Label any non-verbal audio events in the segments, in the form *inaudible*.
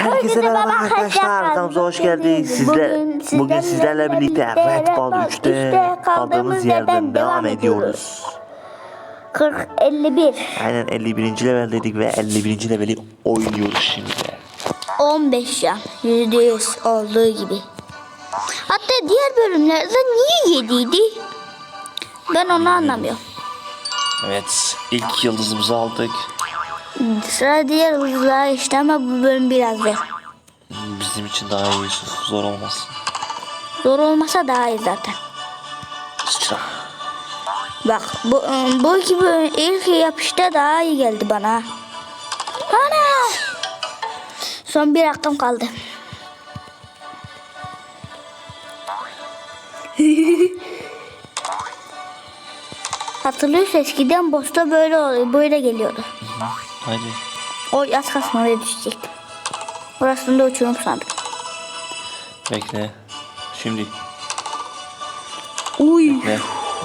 Herkese merhaba arkadaşlar. Kanalımıza hoş geldiniz. Sizle, bugün, sizlerle birlikte Red Ball 3'te kaldığımız yerden devam ediyoruz. 40 51 Aynen 51. leveldeydik ve 51. leveli oynuyoruz şimdi. 15 ya %100 olduğu gibi. Hatta diğer bölümlerde niye 7 idi? Ben onu anlamıyorum. Evet ilk yıldızımızı aldık. Sıra diğer hızlara işte ama bu bölüm biraz zor. Bizim için daha iyi Yusuf. Zor olmasın. Zor olmasa daha iyi zaten. Sıçra. Bak bu, bu iki bölüm ilk yapışta daha iyi geldi bana. Ana! Son bir hakkım kaldı. *laughs* Hatırlıyorsun eskiden bosta böyle oluyor, böyle geliyordu. Hadi. O yaz kasmaya düşecektim. Orasında uçurum sandım. Bekle. Şimdi. Uy. Bekle.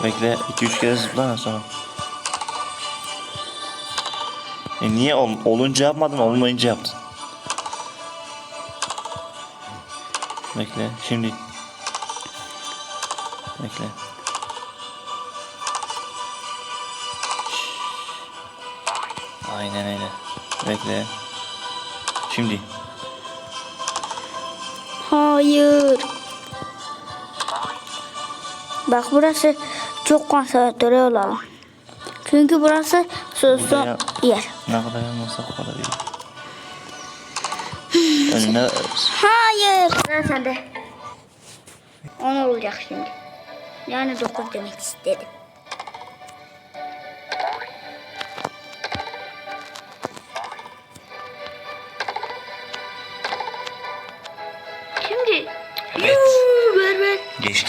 Bekle. 2-3 kere zıpla sonra. E niye ol, olunca yapmadın olmayınca yaptın? Bekle şimdi. Bekle. Aynen öyle. Bekle. Şimdi. Hayır. Bak burası çok konsantre olalım. Çünkü burası ya- yer. Ne kadar yanılsak o kadar iyi. Önüne Hayır. Sıra sende. 10 olacak şimdi. Yani 9 demek istedim.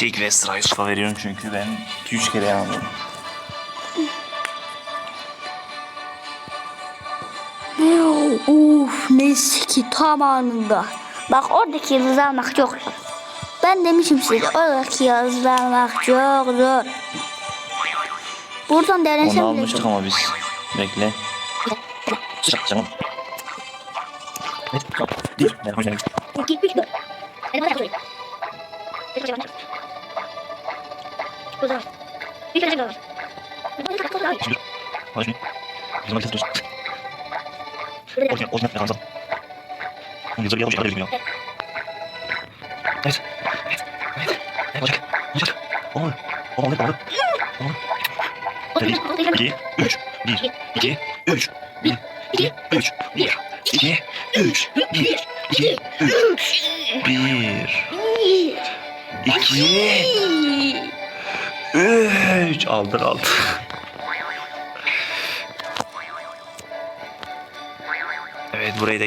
Geçtik ve sıra Yusuf'a veriyorum çünkü ben 2-3 kere yanıldım. Uf neyse ki tam anında. Bak oradaki yıldızı almak çok zor. Ben demişim size oradaki yıldızı almak çok zor. Buradan Onu denesem bile almıştık ama biz. Bekle. Tamam. Hayır. Hayır. Bizim herkes dostum. Orijinal, orijinal ve Ramazan. Yıldır bir yavuş arayla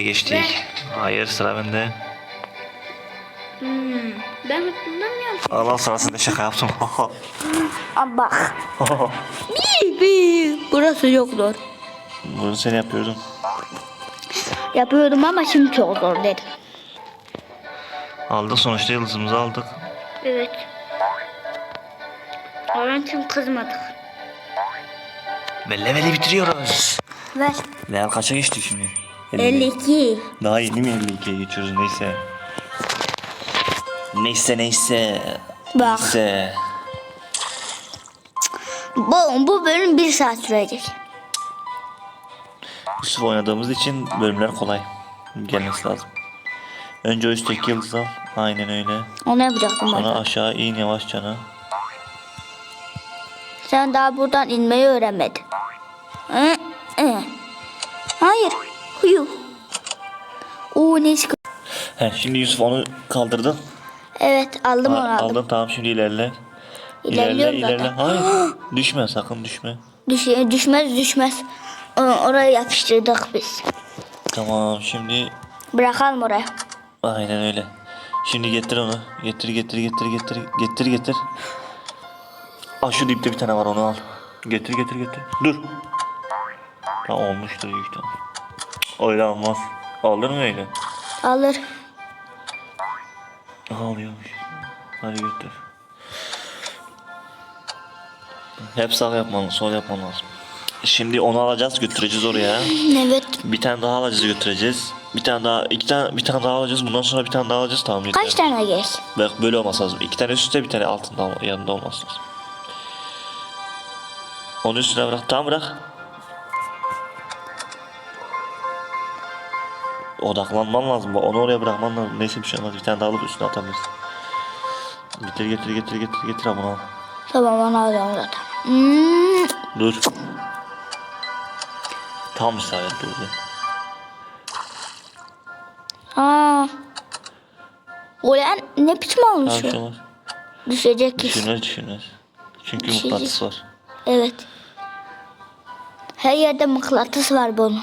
geçtik. Hayır sıra bende. Hmm, ben hatırlamıyorum. Allah sırasında şaka yaptım. *laughs* Aa, bak. *laughs* Burası çok zor. Bunu sen yapıyordun. Yapıyordum ama şimdi çok zor dedim. Aldık sonuçta yıldızımızı aldık. Evet. Öğrentim kızmadık. Ve leveli bitiriyoruz. Ver. Level kaça geçtik şimdi? 52. Daha yeni mi 52'ye geçiyoruz neyse. Neyse neyse. Bak. Neyse. Bu, bu bölüm bir saat sürecek. Yusuf oynadığımız için bölümler kolay. Gelmesi lazım. Önce o üstteki yıldız al. Aynen öyle. Onu yapacaktım ben. Sonra aşağı in yavaşçana. Sen daha buradan inmeyi öğrenmedin. Hı. Oo ne He, şimdi Yusuf onu kaldırdın. Evet aldım onu Ha, aldım. aldın tamam şimdi ilerle. İlerle İlerliyorum ilerle. zaten. Hayır. *gasps* düşme sakın düşme. Düş, düşmez düşmez. O- Oraya yapıştırdık biz. Tamam şimdi Bırakalım oraya. aynen öyle. Şimdi getir onu. Getir getir getir getir getir getir. Aa şu dipte bir tane var onu al. Getir getir getir. Dur. Tamam olmuştur büyük ihtimal. Öyle olmaz. Aldın mı öyle? Alır. Aha alıyormuş. Hadi götür. Hep sağ yapman, sol yapman lazım. Şimdi onu alacağız götüreceğiz oraya. Evet. Bir tane daha alacağız götüreceğiz. Bir tane daha, iki tane, bir tane daha alacağız. Bundan sonra bir tane daha alacağız tamam yeter. Kaç tane gerek? Bak böyle olması lazım. İki tane üst üste bir tane altında yanında olması lazım. Onu üstüne bırak. Tamam bırak. Odaklanman lazım. Onu oraya bırakman lazım. Neyse bir şey olmaz. Bir tane daha alıp üstüne atabilirsin. Getir getir getir getir getir bunu al. Tamam onu alacağım zaten. Hmm. Dur. Tam isabet durdu. Aa. Ulan ne biçim olmuş Tamam bir şey o? Düşecek kesin. Düşünür düşünür. Çünkü Düşecek. mıknatıs var. Evet. Her yerde mıknatıs var bunun.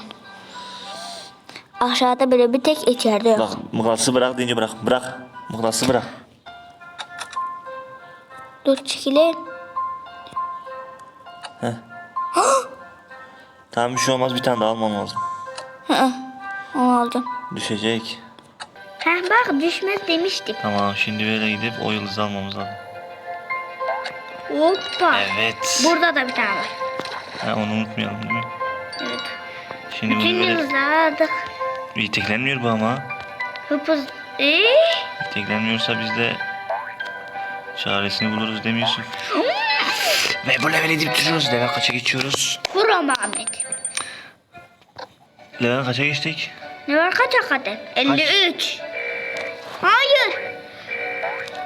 Aşağıda böyle bir tek içeride yok. Bak mıknatısı bırak deyince bırak. Bırak. Mıknatısı bırak. Dur çekilin. Tamam bir şey olmaz bir tane daha almam lazım. Hı, Onu alacağım. Düşecek. Ha bak düşmez demiştim. Tamam şimdi böyle gidip o yıldızı almamız lazım. Hoppa. Evet. Burada da bir tane var. Ha, onu unutmayalım değil mi? Evet. Şimdi bunu Bütün böyle yıldızları aldık. İteklenmiyor bu ama. Hıpız. Eee? İteklenmiyorsa biz de çaresini buluruz demiyorsun. Ve bu leveli gidip duruyoruz. Level kaça geçiyoruz? Buram Ahmet. Level kaça geçtik? Ne var kaç hakikaten? 53. Hayır.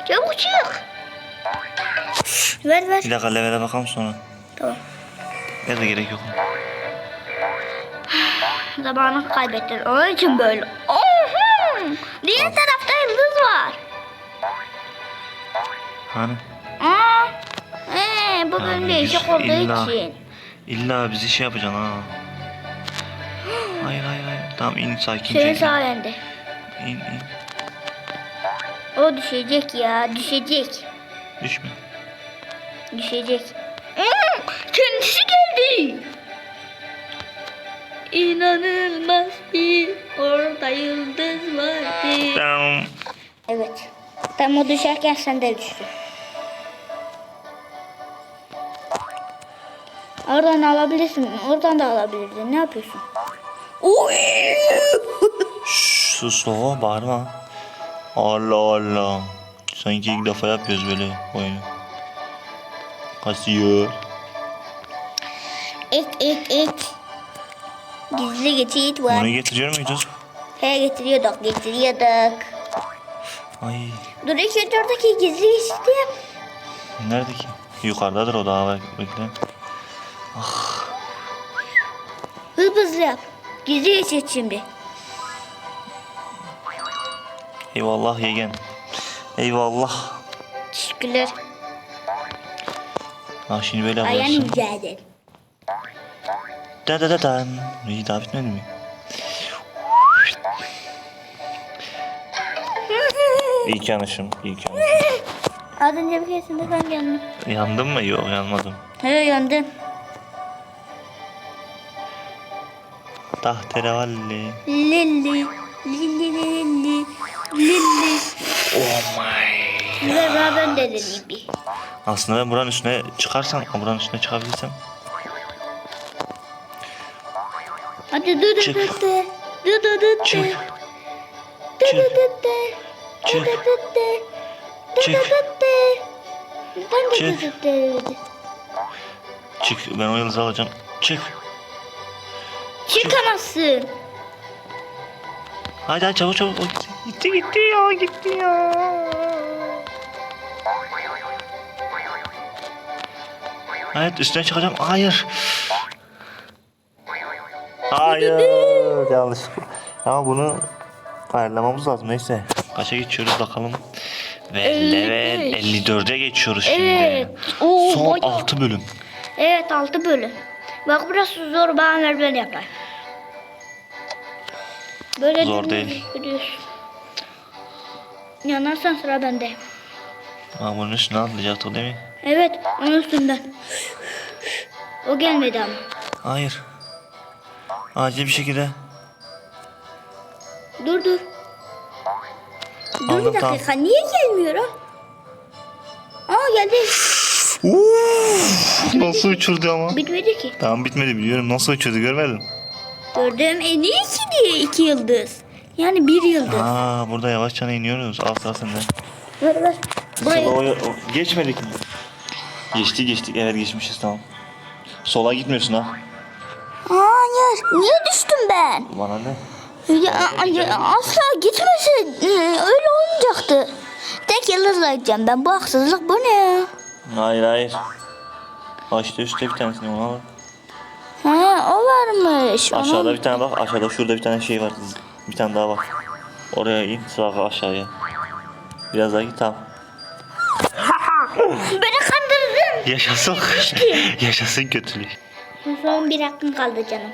Çabuk çık. Ver ver. Bir dakika levele bakalım sonra. Tamam. Ya da gerek yok. Zamanı kaybettin. Onun için böyle. Oho! Diğer tarafta yıldız var. Hani? Aa. Ee, bu bölüm değişik olduğu illa- için. İlla bizi şey yapacaksın ha. Hayır hayır hayır. Tamam in sakince. Senin in. sayende. İn in. O düşecek ya. Düşecek. Düşme. Düşecek. Kendisi geldi. İnanılmaz bir orada yıldız vardı. Tamam. Evet. Tam o düşerken sen de düştün. Oradan alabilirsin. Oradan da alabilirdin. Ne yapıyorsun? Oy! Şşş, sus bağırma. Allah Allah. Sanki ilk defa yapıyoruz böyle oyunu. Kasıyor. ek ek ek. Gizli geçit var. Bunu getiriyor muyduk? He getiriyorduk getiriyorduk. Ay. Dur önce oradaki gizli geçiti yap. Nerede ki? Yukarıdadır o daha bekle. Hızlı hızlı yap. Gizli geçit şimdi. Eyvallah yegen. Eyvallah. Teşekkürler. Ha şimdi böyle Ayağını yaparsın. rica ederim. Da da da dan. İyi daha bitmedi mi? İlk yanışım. ilk yanışım. Az önce bir keresinde ben yandım. Yandım mı? Yok yanmadım. He yandım. Tahterevalli. Lilli. Lilli lilli. Lilli. Oh my. Ve ben de bir. Aslında ben buranın üstüne çıkarsam, buranın üstüne çıkabilirsem. Hadi dı dı Çık. dı dı. Dı dı dı dı. Çık. Dı Çık. dı dı dı. Dı Çık. Çık. Çık. Ben o yıldızı alacağım. Çık. Çıkamazsın. Hadi hadi çabuk çabuk. Gitti gitti ya gitti ya. Evet üstüne çıkacağım. Hayır. Hayır. *laughs* Yanlış. Ama bunu ayarlamamız lazım. Neyse. Kaça geçiyoruz bakalım. Ve 55. level 54'e geçiyoruz şimdi. Evet. Oo, Son bayağı. 6 bölüm. Evet altı bölüm. Bak burası zor bana merdiven yapar. Böyle Zor değil. gidiyorsun. Yanarsan sıra bende. Ama bunun üstüne atlayacaktık değil mi? Evet onun üstünden. O gelmedi ama. Hayır. Acil bir şekilde. Dur dur. Dur Aldım, bir tamam. dakika niye gelmiyor o? Aa geldi. Uf, nasıl uçurdu ama? Bitmedi ki. Tamam bitmedi biliyorum. Nasıl uçurdu görmedin? Gördüğüm en iyi iki diye iki yıldız. Yani bir yıldız. Aa burada yavaşça iniyoruz. Al sıra sende. Ver ver. Buraya. O- o- geçmedik mi? Geçti geçtik. Evet geçmişiz tamam. Sola gitmiyorsun ha. Hayır. Niye düştüm ben? Bana ne? Ya, ya, asla gitmesin. Öyle olmayacaktı. Tek yıldızla gideceğim ben. Bu haksızlık bu ne? Hayır hayır. Ha işte üstte bir tanesini ona bak. Ha, o varmış. Aşağıda bir tane bak. Aşağıda şurada bir tane şey var. Bir tane daha bak. Oraya in. Sıra aşağıya. Biraz daha git tamam. Beni kandırdın. Yaşasın. *laughs* Yaşasın kötülük. Son bir hakkım kaldı canım.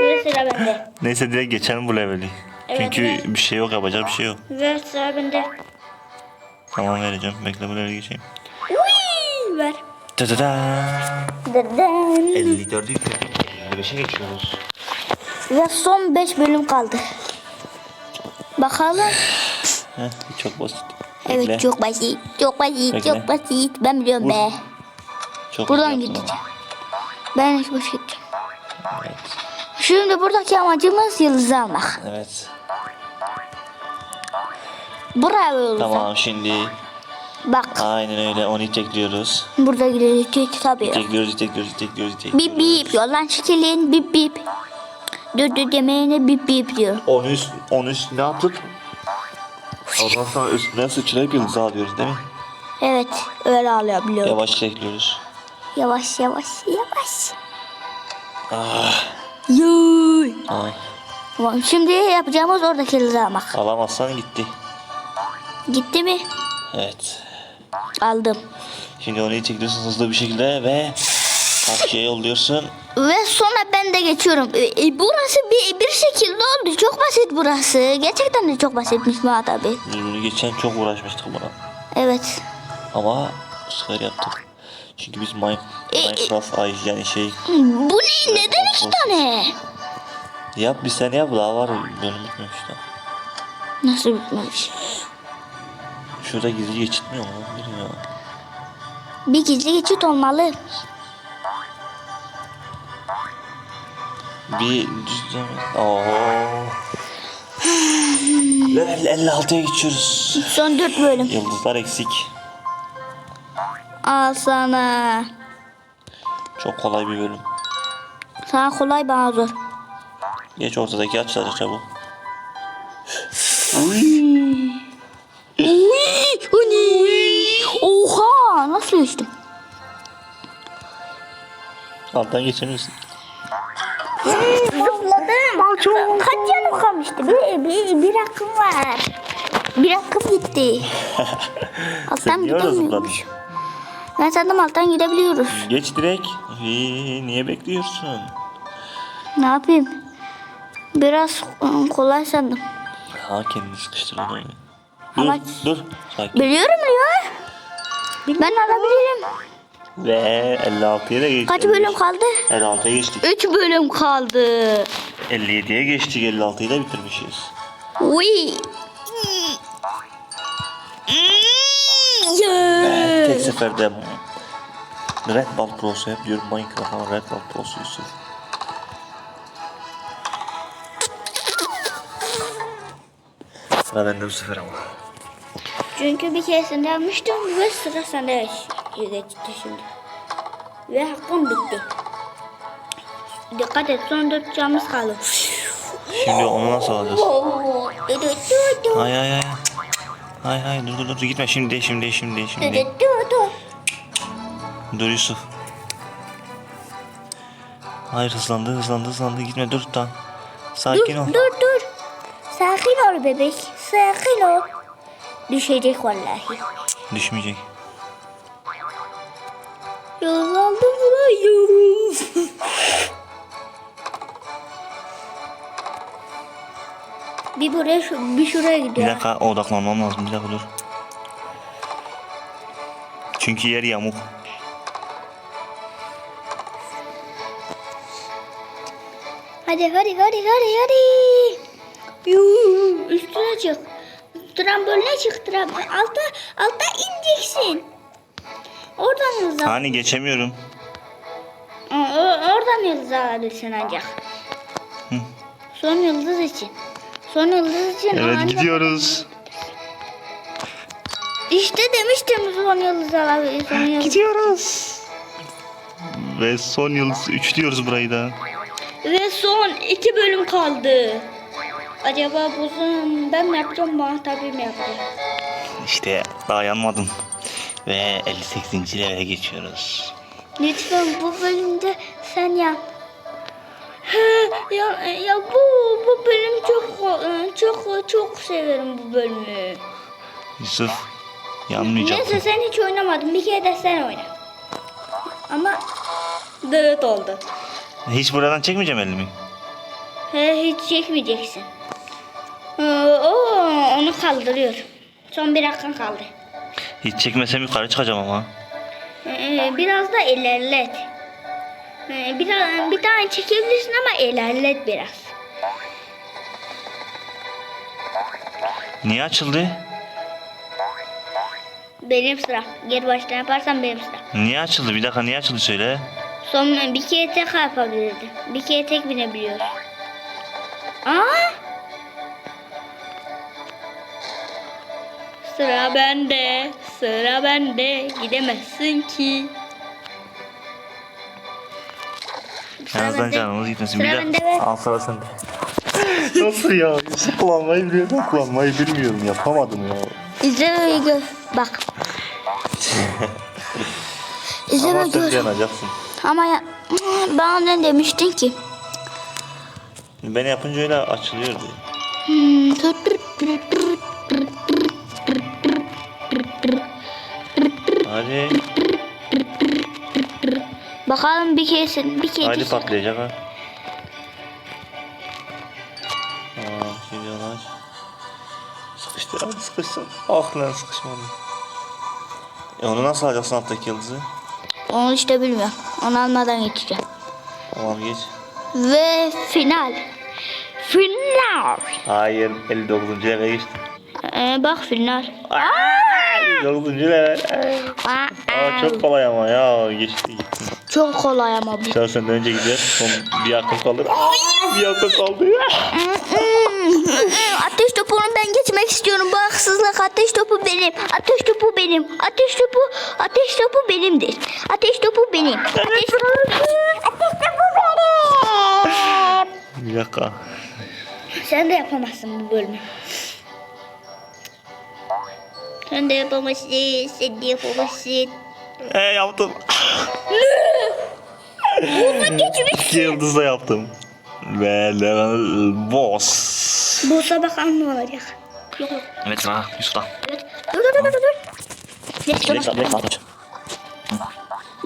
Ve sıra bende. Neyse direkt geçelim bu leveli. Evet, Çünkü evet. bir şey yok yapacak bir şey yok. Ve sıra bende. Tamam vereceğim. Bekle bu leveli geçeyim. Uy, ver. Da da da. Dırdın. 54'ü 55'e geçiyoruz. Ve son 5 bölüm kaldı. Bakalım. Heh, çok basit. Bekle. Evet çok basit. Çok basit. Bekle. Çok basit. Ben biliyorum Vur. be. Çok Buradan gideceğim. Ben hiç boş gideceğim. Evet. Şimdi buradaki amacımız yıldızı almak. Evet. Buraya yıldızı. Tamam şimdi Bak aynen öyle onu itekliyoruz. burada gidilecek tabii. İtekliyoruz, itekliyoruz, itekliyoruz, itekliyoruz. Bip bip yoldan çekilin bip bip. Dur dur demeğine bip bip diyor. Onu üst, onu üst ne yaptık? Ondan sonra üstüne sıçrayıp yıldızı alıyoruz değil mi? Evet öyle alıyor biliyorum. Yavaş itekliyoruz. Yavaş yavaş yavaş. Ah, Yuy. ay. Tamam şimdi yapacağımız oradaki yıldızı almak. Alamazsan gitti. Gitti mi? Evet. Aldım. Şimdi onu itekliyorsun hızlı bir şekilde ve karşıya yolluyorsun. Ve sonra ben de geçiyorum. E, e, burası bir, bir şekilde oldu. Çok basit burası. Gerçekten de çok basitmiş Murat abi. Biz bunu geçen çok uğraşmıştık buna. Evet. Ama bu sefer yaptık. Çünkü biz Mine- E, e- Minecraft ay yani şey Bu ne? Neden iki tane? yap bir sene yap daha var bölüm bitmemiş daha. Nasıl bitmemiş? Şurada gizli geçitmiyor mu? Bir ya. Bir gizli geçit olmalı. Bir düzleme. Oho. Level 56'ya geçiyoruz. Son dört bölüm. Yıldızlar eksik. Al sana. Çok kolay bir bölüm. Sana kolay bana zor. Geç ortadaki çabuk. Uy, o ne? Oha nasıl geçtim? Alttan geçemiyorsun. Zıpladım. Kaç canım kalmıştı? Bir, bir, bir hakkım var. Bir hakkım gitti. *laughs* alttan gidemiyormuş. Ben sandım alttan gidebiliyoruz. Geç direkt. Ee, niye bekliyorsun? Ne yapayım? Biraz ıı, kolay sandım. Ha kendini sıkıştırdın. Dur, Ama- dur. Sakin. Biliyorum ya. Ben alabilirim. Ve 56'ya da geçtik. Kaç bölüm kaldı? 56'ya geçtik. 3 bölüm kaldı. 57'ye geçtik. 56'yı da bitirmişiz. Uy. Yeah. Tek seferde Red Ball Pro'su hep diyorum Minecraft ama Red Ball Pro'su Yusuf. Sıra bende bu sefer ama. Çünkü bir keresinde yapmıştım ve sıra sende geçti şimdi. Ve hakkım bitti. Dikkat et son dört camımız kaldı. Şimdi onu nasıl alacağız? Hay hay hay. Hay hay dur dur dur gitme şimdi değil şimdi değil şimdi değil şimdi değil. du- du. Dur Yusuf. Hayır hızlandı hızlandı hızlandı gitme dur. Dur Sakin ol. dur dur. Sakin ol bebek. Sakin ol. Düşecek vallahi. Düşmeyecek. Buradayız. bir buraya şu- bir şuraya Bir gidiyor. dakika odaklanmam lazım bir dakika dur. Çünkü yer yamuk. Hadi hadi hadi hadi hadi. Yuh, üstüne çık. tramboline çık trambolin. Alta, alta ineceksin. Yıldız. Hani geçemiyorum. Oradan yıldız alabilirsin ancak. Hı. Son yıldız için. Son yıldız için Evet ancak- gidiyoruz. İşte demiştim son yıldız alabilirsin. Son yıldız. Gidiyoruz. Ve son yıldız 3 diyoruz burayı da. Ve son iki bölüm kaldı. Acaba bu son ben mi yapacağım bana tabii mi yapacak? İşte dayanmadım. Ve 58. levele geçiyoruz. Lütfen bu bölümde sen yap. Ya, ya bu bu bölüm çok çok çok severim bu bölümü. Yusuf yanmayacak. Neyse sen hiç oynamadın. Bir kere de sen oyna. Ama dağıt oldu. Hiç buradan çekmeyeceğim elimi. He, hiç çekmeyeceksin. Ee, o onu kaldırıyor. Son bir hakkın kaldı. Hiç çekmesem yukarı çıkacağım ama. Ee, biraz da ilerlet. Ee, biraz, bir tane çekebilirsin ama ilerlet biraz. Niye açıldı? Benim sıra. Geri baştan yaparsan benim sıra. Niye açıldı? Bir dakika niye açıldı söyle. Son bir kere tek yapabilirdim. Bir kere tek binebiliyorum. Aa! Sıra bende. Sıra bende. Gidemezsin ki. En azından canımız gitmesin. Sıra bir bende de... Al sıra sende. *laughs* Nasıl ya? Kullanmayı biliyor. Ben kullanmayı bilmiyorum. Yapamadım ya. izle ve gör. Bak. *laughs* izle Ama gör. yanacaksın. Ama ya, *clears throat* bana ne demiştin ki? Ben yapınca öyle açılıyordu. Hmm, Hadi. Bakalım bir keresin, bir kere. Hadi patlayacak ha. Aa, şimdi yanaş. Sıkıştı. Hadi sıkışsın. Ah lan sıkışmadı. E onu nasıl alacaksın alttaki yıldızı? Onu işte bilmiyorum. Onu almadan geçeceğim. Tamam geç. Ve final. Final. Hayır 59. eve geçtim. Ee, bak final. 59. level. Aa, çok kolay ama ya geçti gitti. Çok kolay ama bu. Sen senden önce gider. Son bir hakkım kalır. Bir hakkım kaldı. *laughs* ateş topunu ben geçmek istiyorum. Bu haksızlık. Ateş topu benim. Ateş topu benim. Ateş topu, ateş topu benimdir. Ateş topu benim. Ateş topu benim. Bir dakika. Sen de yapamazsın bu bölümü. Sen de yapamazsın. Sen de yapamazsın. E yaptım. *laughs* Bunu geçmiş. İki yıldızla yaptım. Ve level boss. Bu sabah ne olacak? Yok yok. Evet sıra Yusuf'ta. Evet. Dur dur dur dur Direkt sağ, direkt sağ kaç.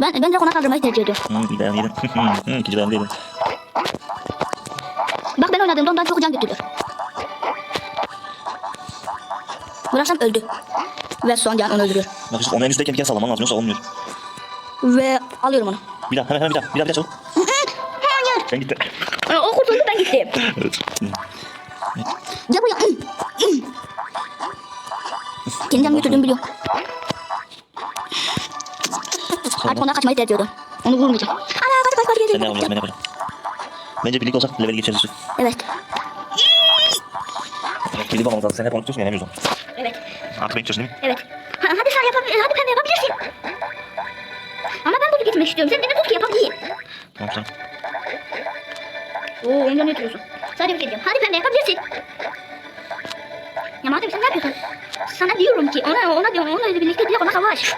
Ben, ben direkt ona kaldırmayı tercih ediyorum. Hı, bir tane yedim. İkinci ben yedim. Bak ben oynadığımda ondan çok can götürdü. Bıraksam öldü. Ve son can onu öldürüyor. Bak Yusuf onu en üstteyken bir kere sallaman lazım yoksa olmuyor. Ve alıyorum onu. Bir daha hemen hemen bir daha. Bir daha bir daha çabuk. Hayır. Sen gitti. O kurtuldu ben gittim. *laughs* Evet. Gel buraya. Kendi canımı götürdüğümü biliyorum. Artık ondan kaçmayı tercih ediyorum. Onu vurmayacağım. Ana kaç kaç kaç Sen gel. ne yapacaksın ben yaparım. Bence birlikte olsak level geçeriz. Evet. Birlikte olmamız lazım. Sen hep onu tutuyorsun yenemiyoruz onu. Evet. Artık bekliyorsun değil mi? Evet. Ha, hadi sen yapabilirsin. Hadi pembe yapabilirsin. Ama ben bunu gitmek istiyorum. Sen beni tut ki yapabilir. Tamam tamam. Oo, ondan götürüyorsun. Sadece bir şey diyeceğim. Hadi pembe yapabilirsin. Ya madem sen ne yapıyorsun? Sana diyorum ki ona ona diyorum onunla birlikte direkt ona savaş.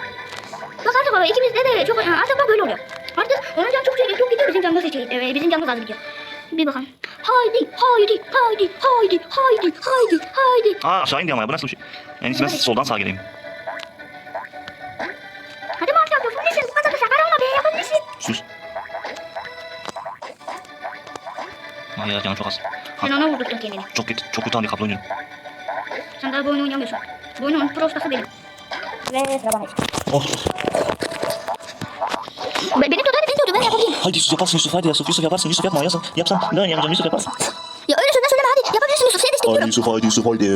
Bak artık baba ikimiz de de çok artık bak böyle oluyor. Artık onun can çok çok gidiyor bizim canımız hiç e, bizim canımız az gidiyor. Bir bakalım. Haydi, haydi, haydi, haydi, haydi, haydi, haydi. Aa aşağı indi ama ya bu nasıl bir şey? En iyisi ben soldan sağa geleyim. Hadi abi yapabilirsin. Bu kadar da sakar olma be yapabilirsin. Sus. Ay ya canım çok az. Sen ona vurdurttun kendini. Çok kötü, çok kötü hangi kablo oynuyorum. Sen daha bu oyunu oynamıyorsun. Bu oyunun pro ustası benim. Ve sıra bana. Oh. Be- Beni tut hadi beni tut ben yapabilirim. Hadi Yusuf yaparsın Yusuf hadi Yusuf Yusuf yaparsın Yusuf yapma yaparsın yapsan ben oynayamayacağım Yusuf yaparsın. Haydi Yusuf haydi Yusuf haydi.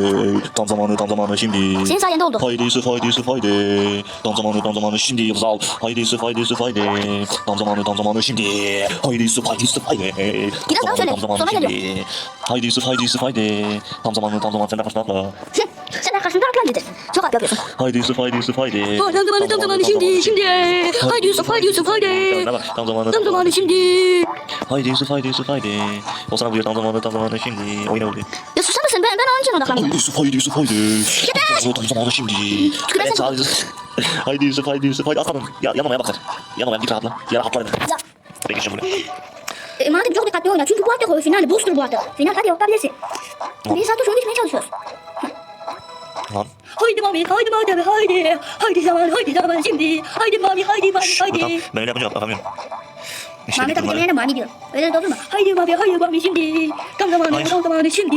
Tam zamanı tam zamanı şimdi. Senin sayende oldu. Haydi Yusuf haydi Yusuf haydi. Tam zamanı tam zamanı şimdi Yıldız al. Haydi Yusuf haydi Yusuf haydi. Tam zamanı tam zamanı şimdi. Haydi Yusuf haydi Yusuf haydi. Biraz daha söyle, sonra şimdi. Haydi Yusuf haydi Yusuf haydi. Tam zamanı tam zamanı sen de karşına atla. Sen, sen arkasında atlan dedi. Çok ayıp yapıyorsun. Haydi Yusuf haydi Yusuf haydi. Tam zamanı tam zamanı şimdi şimdi. Haydi Yusuf haydi Yusuf haydi. Tam zamanı. Tam zamanı şimdi. Haydi Yusuf haydi Yusuf haydi. O sana buyur tam zamanı tam zamanı şimdi. Oyna oluyor. Mısın? Ben, ben onun için odaklanıyorum. Haydi Yusuf haydi Yusuf haydi. Zamanı tam zamanı şimdi. Tüküren Evet sen. haydi. Haydi Yusuf haydi Yusuf haydi atladın. Ya, yanamaya bak sen. Yanamaya git rahatla. Yara atla. Ya. Geçeceğim buraya. E, madem çok dikkatli oyna. Çünkü bu hafta koyu finali. Boost'tur bu hafta. Final hadi yapabilirsin. Bir saat sonra geçmeye çalışıyoruz. Lan. Haydi mami, haydi mami, haydi. Haydi zaman, haydi zaman şimdi. Haydi mami, haydi mami, Şşş, buradan haydi. ben öyle yapınca yapamıyorum. İşte Mami tabii demeyene mami diyor. Öyle de olur mu? Haydi mami, haydi mami şimdi. Tam zamanı, Hayır. tam zamanı şimdi.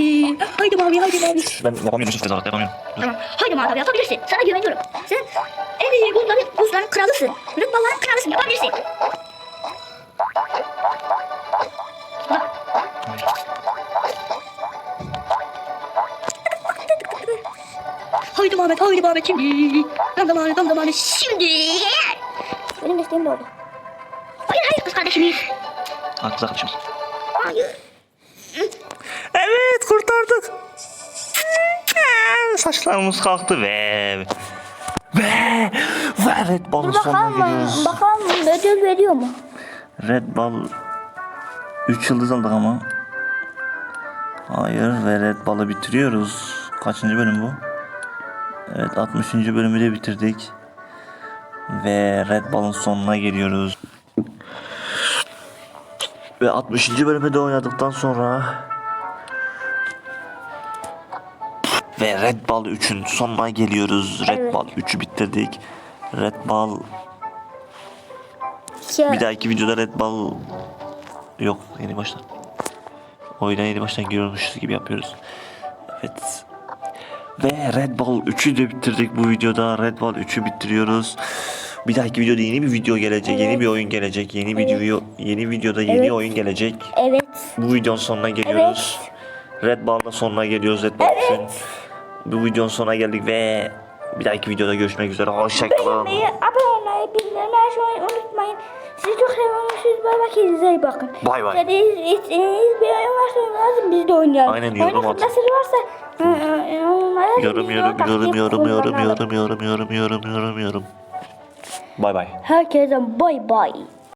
Haydi mami, haydi mami. Ben yapamıyorum Yusuf tezahürat yapamıyorum. Tamam. Haydi mami yapabilirsin. Sana güveniyorum. Sen en iyi buzların, buzların kralısın. Rıtmaların kralısın. Yapabilirsin. Haydi Muhammed, haydi Muhammed şimdi. Tam zamanı, tam zamanı şimdi. Benim desteğim de oldu. Hayır, hayır kız kardeşimiz. Haklısız arkadaşımız. Hayır. Evet kurtardık. Saçlarımız kalktı ve ve ve Red Ball'ın sonuna geliyoruz. bakalım ödül veriyor mu? Red Ball 3 yıldız aldık ama. Hayır ve Red Ball'ı bitiriyoruz. Kaçıncı bölüm bu? Evet 60. bölümü de bitirdik. Ve Red Ball'ın sonuna geliyoruz. Ve 60. bölümü de oynadıktan sonra ve Red Ball 3'ün sonuna geliyoruz. Red Evet. Ball 3'ü bitirdik. Red Ball bir dahaki videoda Red Ball yok yeni baştan. Oyuna yeni baştan giriyormuşuz gibi yapıyoruz. Evet. Ve Red Ball 3'ü de bitirdik bu videoda. Red Ball 3'ü bitiriyoruz. Bir dahaki videoda yeni bir video gelecek, yeni bir oyun gelecek, yeni video yeni videoda yeni Evet. oyun gelecek. Evet. Bu videonun sonuna geliyoruz. Red Ball'ın sonuna geliyoruz Red Ball 3'ün. Bu videonun sonuna geldik ve bir dahaki videoda görüşmek üzere. Hoşçakalın. Beğenmeyi, abone olmayı, bildirimleri açmayı unutmayın. Sizi çok seviyorum. Siz bay bay. Kendinize iyi bakın. Bay bay. İstediğiniz, istediğiniz bir oyun varsa lazım biz de oynayalım. Aynen, yorum Oyun at. sır varsa ı, ı, yorumlara yazın, Yorum biz de yorum o taktiği yorum yorum yorum kullanalım. yorum yorum yorum yorum yorum yorum yorum. Bay bay. Herkese bay bay.